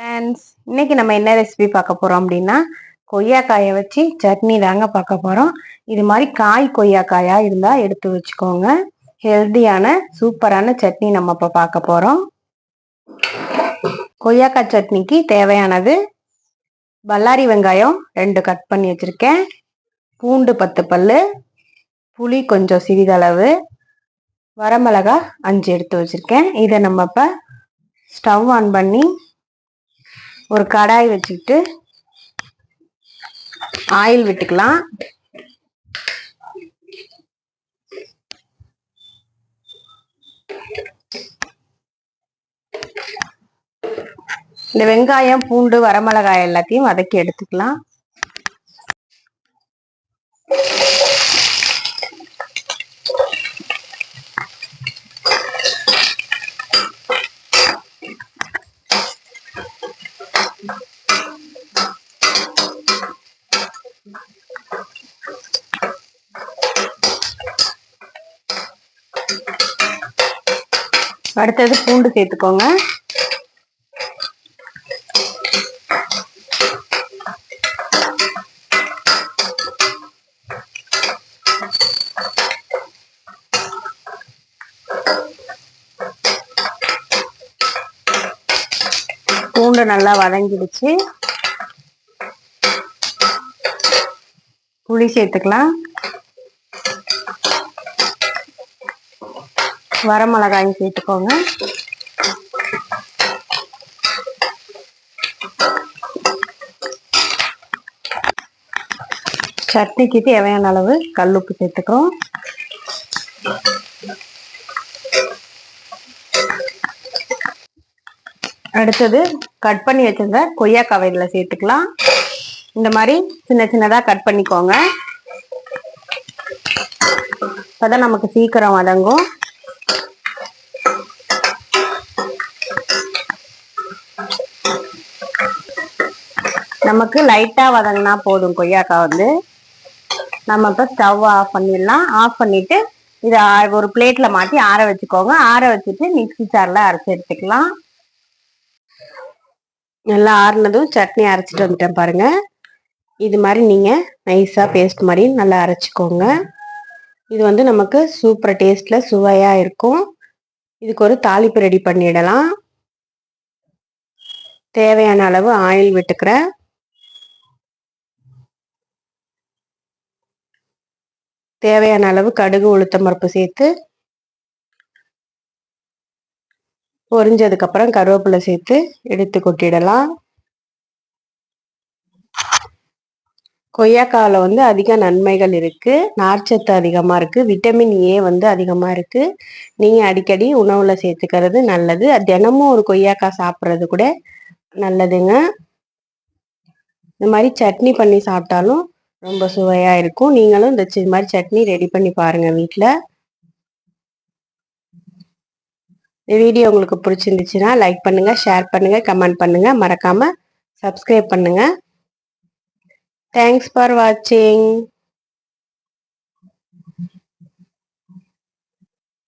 Friends இன்னைக்கு நம்ம என்ன ரெசிபி பார்க்க போறோம் அப்படின்னா கொய்யாக்காயை வச்சு சட்னி தாங்க பார்க்க போறோம். இது மாதிரி காய் கொய்யாக்காயா இருந்தா எடுத்து வச்சுக்கோங்க. ஹெல்த்தியான சூப்பரான சட்னி நம்ம இப்போ பார்க்க போறோம். கொய்யாக்காய் சட்னிக்கு தேவையானது பல்லாரி வெங்காயம் ரெண்டு கட் பண்ணி வச்சிருக்கேன். பூண்டு பத்து பல்லு புளி கொஞ்சம் சிறிதளவு வரமிளகா அஞ்சு எடுத்து வச்சிருக்கேன். இதை நம்ம இப்போ ஸ்டவ் ஆன் பண்ணி ஒரு கடாய் வச்சுக்கிட்டு ஆயில் விட்டுக்கலாம். இந்த வெங்காயம் பூண்டு வரமிளகாய் எல்லாத்தையும் வதக்கி எடுத்துக்கலாம். அடுத்தது பூண்டு சேர்த்துக்கோங்க. பூண்டு நல்லா வதங்கிடுச்சு. புளி சேர்த்துக்கலாம். வரமிளகாயும் சேர்த்துக்கோங்க. சட்னிக்கு தேவையான அளவு கல்லுப்பு சேர்த்துக்கிறோம். அடுத்தது கட் பண்ணி வச்சிருந்த கொய்யாக்காவை இதில் சேர்த்துக்கலாம். இந்த மாதிரி சின்ன சின்னதாக கட் பண்ணிக்கோங்க. அப்பதான் நமக்கு சீக்கிரம் வதங்கும். நமக்கு லைட்டாக வதங்கினா போதும் கொய்யாக்காய் வந்து. நம்ம இப்போ ஸ்டவ் ஆஃப் பண்ணிடலாம். ஆஃப் பண்ணிட்டு இதை ஒரு பிளேட்ல மாட்டி ஆற வச்சுக்கோங்க. ஆற வச்சுட்டு மிக்சி சாரில் அரைச்சி எடுத்துக்கலாம். நல்லா ஆறுனதும் சட்னி அரைச்சிட்டு வந்துட்டேன் பாருங்க. இது மாதிரி நீங்க நைஸா பேஸ்ட் மாதிரி நல்லா அரைச்சிக்கோங்க. இது வந்து நமக்கு சூப்பர் டேஸ்ட்ல சுவையா இருக்கும். இதுக்கு ஒரு தாளிப்பு ரெடி பண்ணிடலாம். தேவையான அளவு ஆயில் விட்டுக்கிறேன் தேவையான அளவு கடுகு உளுத்தம் பருப்பு சேர்த்து பொறிஞ்சதுக்கப்புறம் கருவேப்பிலை சேர்த்து எடுத்து கொட்டிடலாம். கொய்யாக்காவில் வந்து அதிக நன்மைகள் இருக்குது நார்ச்சத்து அதிகமாக இருக்குது விட்டமின் ஏ வந்து அதிகமாக இருக்குது நீங்கள் அடிக்கடி உணவில் சேர்த்துக்கிறது நல்லது. தினமும் ஒரு கொய்யாக்காய் சாப்பிட்றது கூட நல்லதுங்க. இந்த மாதிரி சட்னி பண்ணி சாப்பிட்டாலும் ரொம்ப சுவையா இருக்கும். நீங்களும் இந்த மாதிரி சட்னி ரெடி பண்ணி பாருங்க வீட்டில் இந்த வீடியோ உங்களுக்கு பிடிச்சிருந்துச்சுன்னா லைக் பண்ணுங்க ஷேர் பண்ணுங்க கமெண்ட் பண்ணுங்க. மறக்காம சப்ஸ்கிரைப் பண்ணுங்க. தேங்க்ஸ் ஃபார் வாட்சிங்.